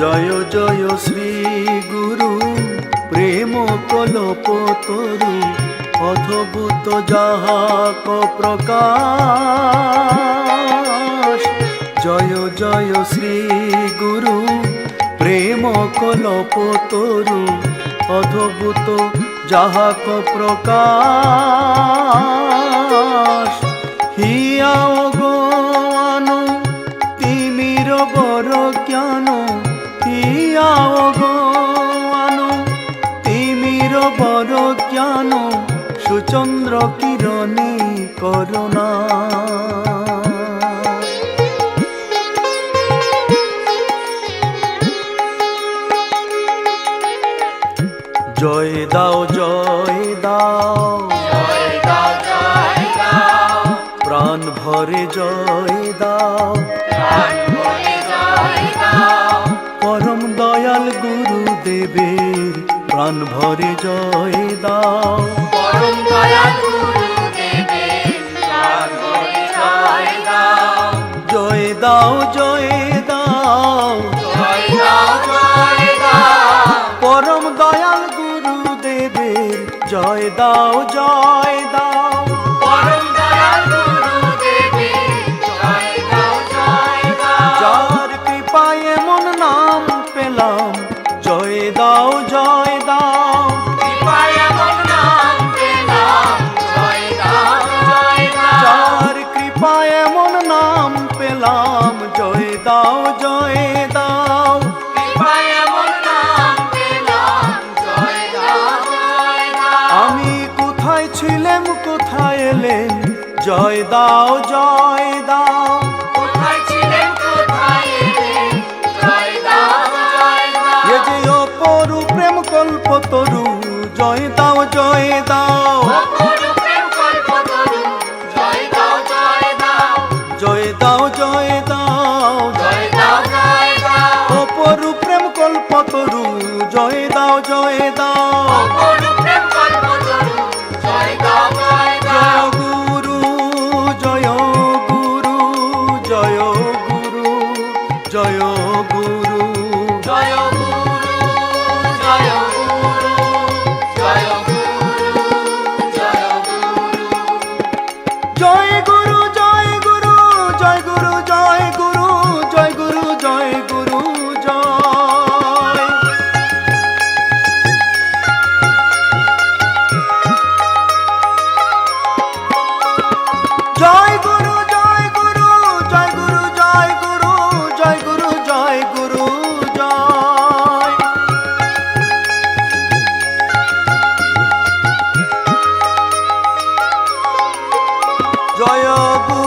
জয় জয় শ্রী গুরু, প্রেম কলপ তরু, অদ্ভুত যাহাক প্রকাশ। জয় জয় শ্রী গুরু, প্রেম কলপ তরু, অদ্ভুত যাহাক প্রকাশ। হিয়াও গোয়ানো তিমির বড় জ্ঞান হিয়াও তিমির বড় জ্ঞান সুচন্দ্র কিরণী করুণা। জয় দাও জয় দাও। প্রাণ ভরে জয়। গুরুদেবের প্রাণ ভরে জয় দাও পরম দয়াল গুরুদেবের প্রাণ ভরে জয় দাও। জয় দাও জয় দাও জয় দাও, জয় দাও। পরম দয়াল গুরুদেবের জয় দাও জয় দাও পরম দয়াল দাও জয় দাও। আমি কোথায় ছিলাম কোথায় এলেন জয় দাও জয় দাও? জয় দাও, জয় দাও। জয় দাও জয় গুরু জয়। জয় গুরু জয় গুরু